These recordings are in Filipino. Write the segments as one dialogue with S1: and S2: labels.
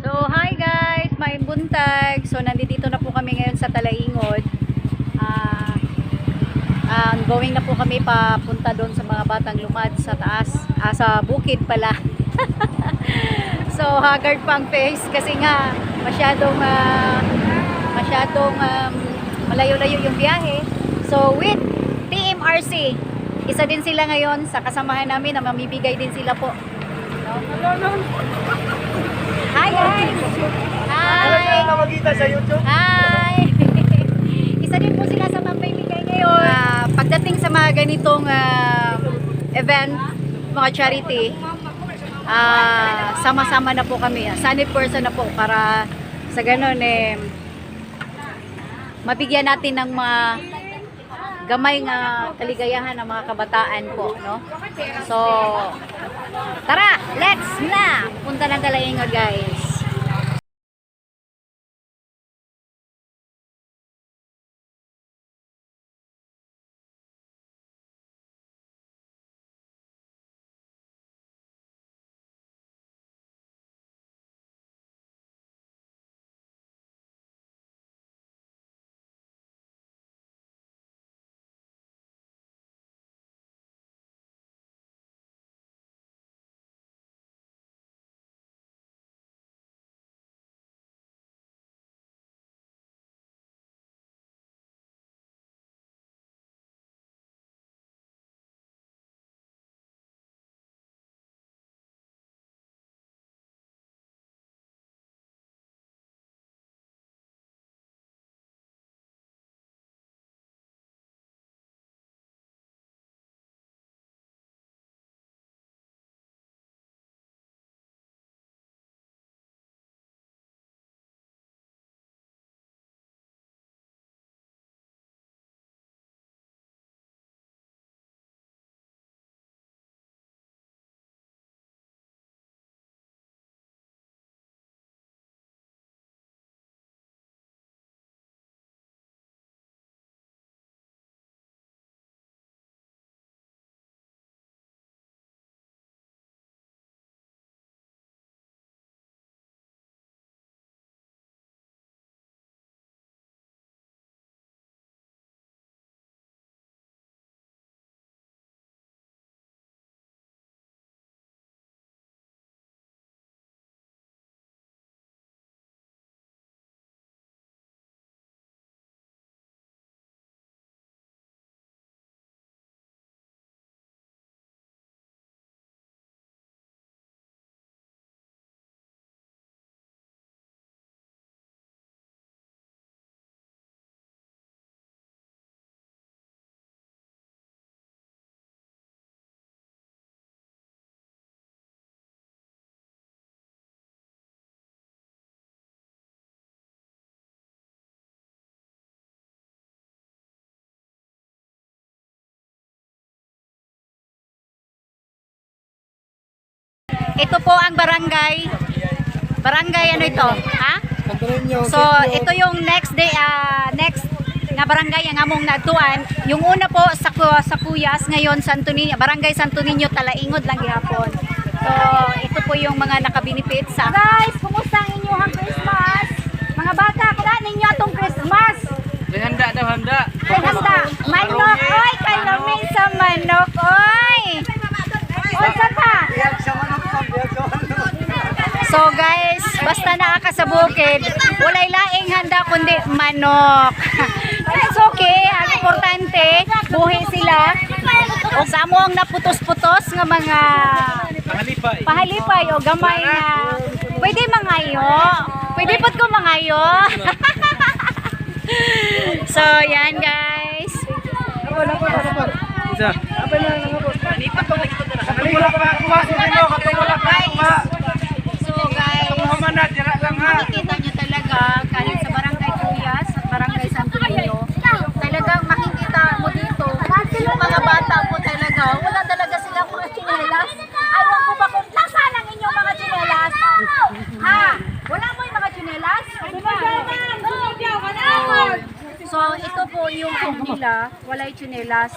S1: So, hi guys! May buntag. So, nandito na po kami ngayon sa Talaingod. Ah, ah, going na po kami papunta doon sa mga batang lumad sa taas. Ah, sa bukid pala. so, haggard pa ang face kasi nga masyadong ah, masyadong um, malayo-layo yung biyahe. So, with TMRC, isa din sila ngayon sa kasamahan namin na mamibigay din sila po. No? Hi guys! Hi!
S2: Ano makita sa YouTube?
S1: Hi! Isa din po sila sa pampamigay ngayon. Ah, pagdating sa mga ganitong ah, event, mga charity, ah, sama-sama na po kami. Sanib person na po para sa ganun eh, mabigyan natin ng mga gamay nga kaligayahan ng mga kabataan po, no? So, tara, let's na! Punta ng Dalaingod, guys. Ito po ang barangay. Barangay ano ito? Ha? So, ito yung next day, ah, next nga barangay ang among nagtuan. Yung una po sa sa Kuyas, ngayon Santo Niño, Barangay Santo Niño Talaingod lang gihapon. So, ito po yung mga nakabinipit sa Guys, kumusta ang inyong Christmas? Mga bata, kada ninyo atong Christmas.
S2: May handa daw, handa.
S1: Ay, handa. Oy, kalaming sa manok, oy. Unsa ta?
S2: Biyag sa manok pa, biyag sa manok.
S1: So guys, basta naa ka sa bukid, walay laing handa kundi manok. That's okay, ang importante, buhi sila. O sa mo ang naputos-putos nga mga
S2: Pahalipay.
S1: pahalipay o gamay nga. Pwede mangayo. Pwede pot ko mangayo. so yan guys.
S2: Isa. Apa na ang abot? Katungula pa kuha sa inyo, katungula pa kuha.
S1: So guys,
S2: Kuha man na, dira lang ha.
S1: makikita nyo talaga kahit sa barangay Tuyas at barangay Santo Niño, talagang makikita mo dito, yung mga bata po talaga, wala talaga silang mga tsinelas. Ayaw ko ba kung nasaan ang inyong mga tsinelas? Ha? Wala mo yung mga tsinelas? So, ito po yung home nila, walay tsinelas.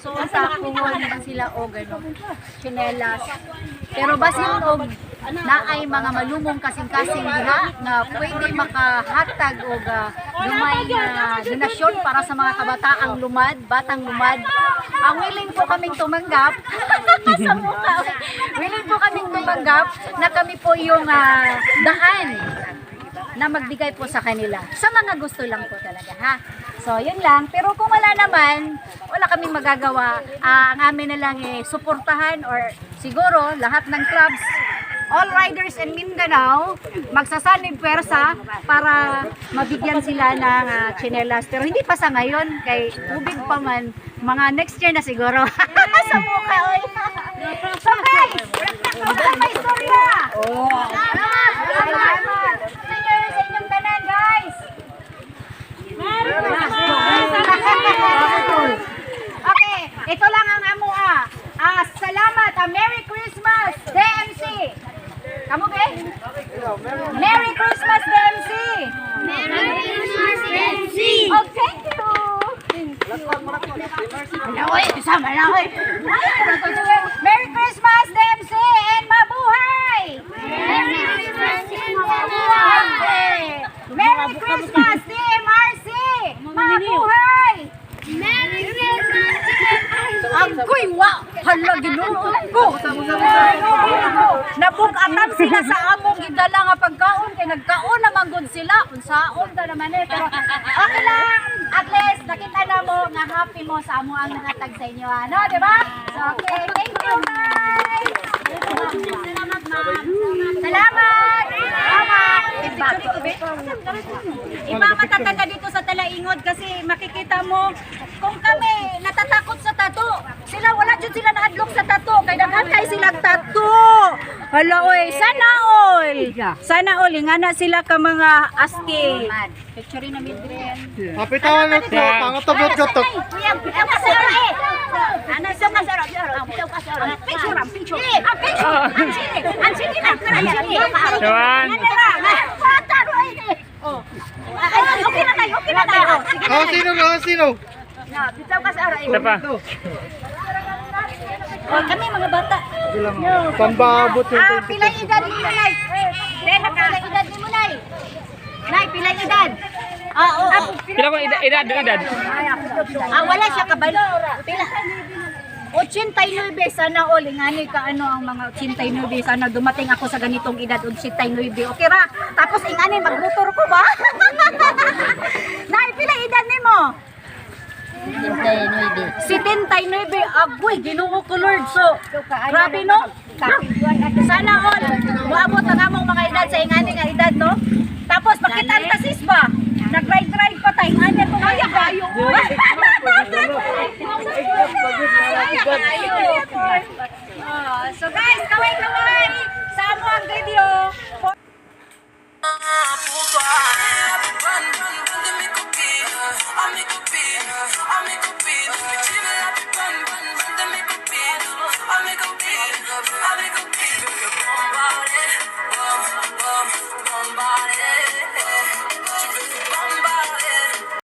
S1: So, sa kuhon sila o gano'n, tsinelas. Pero basin og na ay mga malumong kasing-kasing diha nga pwede makahatag og uh, lumay nga donasyon para sa mga kabataang lumad, batang lumad. Ang willing po kaming tumanggap sa mukha. willing po kaming tumanggap na kami po yung ah, daan na magbigay po sa kanila. Sa mga gusto lang po talaga, ha? So, yun lang. Pero kung wala naman, wala kaming magagawa. Ah, ang amin na lang eh, suportahan or siguro lahat ng clubs, all riders in Mindanao, magsasanib pwersa para mabigyan sila ng ah, tsinelas. Pero hindi pa sa ngayon, kay tubig pa man, mga next year na siguro. sa mukha, oy. so guys, may istorya. Salamat! Salamat! Cheers sa inyong tanan, guys! okay, ito lang ang amo ah. Ah, salamat. Ah, Merry Christmas, DMC. Kamu be? Merry Christmas, DMC. Oh, thank you. Malaway, isama na oy. Merry Christmas, DMC, and mabuhay! Merry Christmas, Merry Christmas, DMRC! Mabuhay! Agoy, wa! Hala, ginoo ko! Nabugatan sila sa among gidala nga pagkaon kay nagkaon naman gud sila. Unsaon ta naman eh pero okay lang. At least nakita na mo nga happy mo sa amo ang nahatag sa inyo ano di ba? So, okay. Thank you guys. Salamat ma'am. Salamat. Iba matatanda dito sa Talaingod kasi makikita mo kung kami natatakot sa tato. Sila sila nahadlok sa tato kay daghan kay sila tato. Hala oy, sana all. Sana all nga na sila ka mga aski. Picture na midren.
S2: Kapitawan na ito, pangatobot ka to.
S1: Ano sa kasara? Ang picture, ang picture. Ang picture. Sini. Ang sini na. Sini.
S3: Juan.
S1: Na? Eh. Oh. Ay, okay na tayo, okay na tayo. Sige na.
S2: Ah, sino na, sino?
S1: Na, bitaw ka sa ara.
S3: Isa pa.
S1: Oh, kami mga bata.
S2: Pambabot yung
S1: Ah, pilay edad ni mo, Nay? Rena, pilay edad ni mo, Nay? Nay, pilay edad? Ah, oo.
S3: Pila ko edad, edad, edad.
S1: Ah, wala siya kabalo. Pila. 89 sana all ingani ka ano ang mga 89 sana dumating ako sa ganitong edad 89 okay ra tapos ingani magmotor ko ba Nay pila edad nimo 79 agoy Ginoo ko Lord. So grabe no? Sana all moabot ang among mga edad sa ingani nga edad no? Tapos makita